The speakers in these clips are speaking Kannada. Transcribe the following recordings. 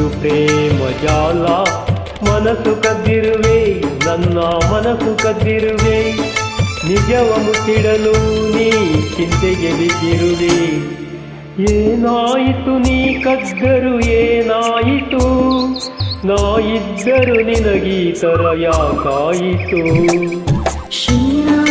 ಇದು ಪ್ರೇಮ ಜಾಲ. ಮನಸ್ಸು ಕದ್ದಿರುವೆ, ನನ್ನ ಮನಸ್ಸು ಕದ್ದಿರುವೆ. ನಿಜವ ಮುಚ್ಚಿಡಲು ನೀ ಚಿಂತೆಗೆ ಬಿದ್ದಿರುವೆ. ಏನಾಯಿತು ನೀ ಕದ್ದರು, ಏನಾಯಿತು? ನಾ ಇದ್ದರು ನಿನಗೀತರ ಯಾಕಾಯಿತು? ಶ್ರೀರಾಮಚಂದ್ರ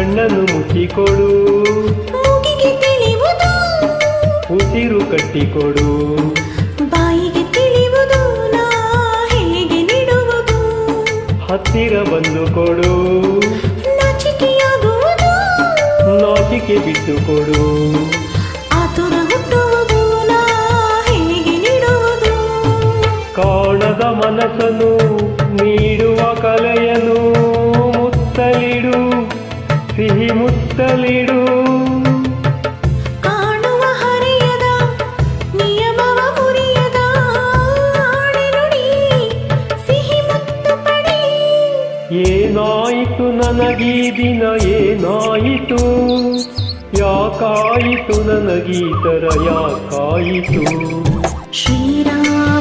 ಕಣ್ಣನ್ನು ಮುಚ್ಚಿಕೊಡು. ಉಸಿರು ಕಟ್ಟಿಕೊಡು. ಬಾಯಿಗೆ ತಿಳಿಯುವುದು ಹೇಗೆ ನೀಡುವುದು. ಹತ್ತಿರ ಬಂದು ಕೊಡು. ನಾಚಿಕೆ ಬಿಟ್ಟು ಕೊಡು ಆತುರ ಹುಟ್ಟುವುದು. ನಾ ಹೇಗೆ ನೀಡುವುದು. ಕಾಣದ ಮನಸ್ಸನ್ನು ನೀಡುವ ಕಲೆಯನು ಮುತ್ತು ಮುತ್ತಲಿಡು ಏನಾಯಿತು ನನಗೀ ದಿನ ಏನಾಯಿತು? ಯಾಕಾಯಿತು ನನಗೀತರ ಯಾಕಾಯಿತು? ಶ್ರೀರಾಮಚಂದ್ರ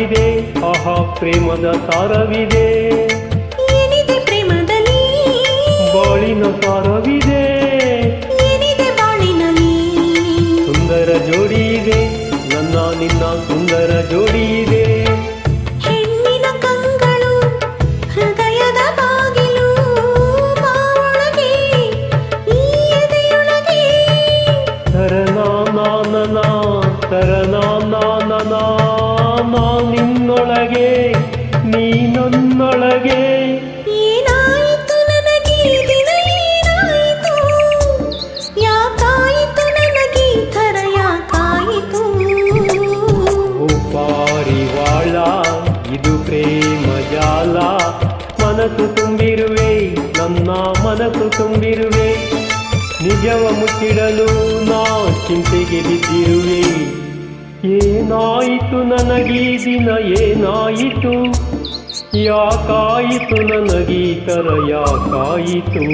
ಸಾರವಿದೆ ಆಹಾ ಪ್ರೇಮದ ಸಾರವಿದೆ ಏನಿದೆ ಪ್ರೇಮದಲ್ಲಿ? ಬಾಳಿನ ಸಾರವಿದೆ ಏನಿದೆ ಬಾಳಿನಲ್ಲಿ? ಸುಂದರ ಜೋಡಿ ಇದೆ. ನನ್ನ ನಿನ್ನ ಮನಸ್ಸು ತುಂಬಿರುವೆ, ನನ್ನ ಮನಸ್ಸು ತುಂಬಿರುವೆ. ನಿಜವ ಮುಚ್ಚಿಡಲು ನಾ ಚಿಂತೆಗೆ ಬಿದ್ದಿರುವೆ. ಏನಾಯಿತು ನನಗೀ ದಿನ, ಏನಾಯಿತು? ಯಾಕಾಯಿತು ನನಗೀ ತರ ಯಾಕಾಯಿತು?